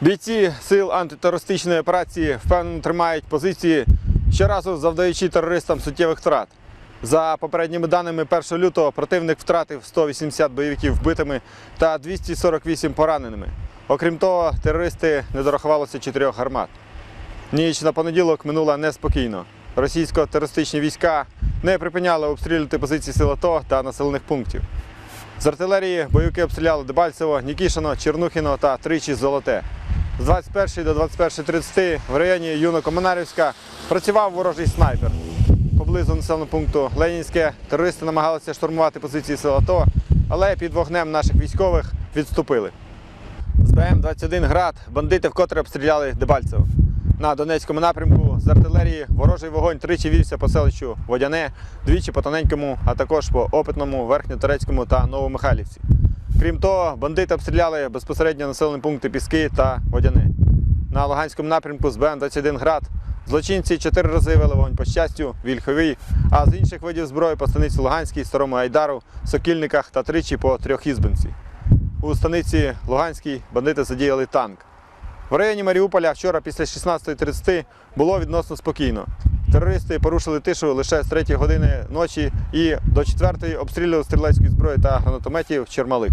Бійці сил антитерористичної операції впевнено тримають позиції, щоразу завдаючи терористам суттєвих втрат. За попередніми даними 1 лютого противник втратив 180 бойовиків вбитими та 248 пораненими. Окрім того, терористи не дорахувалося чотирьох гармат. Ніч на понеділок минула неспокійно. Російсько-терористичні війська не припиняли обстрілювати позиції сил АТО та населених пунктів. З артилерії бойовики обстріляли Дебальцево, Нікішино, Чернухіно та тричі Золоте. З 21 до 21.30 в районі Юно-Комунарівська працював ворожий снайпер. Поблизу населеного пункту Ленінське терористи намагалися штурмувати позиції сил АТО, але під вогнем наших військових відступили. З БМ-21 град бандити вкотре обстріляли Дебальцево. На Донецькому напрямку з артилерії ворожий вогонь тричі вівся по селищу Водяне, двічі по Тоненькому, а також по Опитному, Верхньоторецькому та Новомихайлівці. Крім того, бандити обстріляли безпосередньо населені пункти Піски та Водяне. На Луганському напрямку з БМ-21 град злочинці чотири рази вели вогонь по щастю, Вільховій, а з інших видів зброї по станиці Луганській, Старому Айдару, Сокільниках та тричі по Трьохізбинці. У станиці Луганській бандити задіяли танк. В районі Маріуполя вчора після 16.30 було відносно спокійно. Терористи порушили тишу лише з 3 години ночі і до 4 обстрілювали стрілецької зброї та гранатометів Чермалик.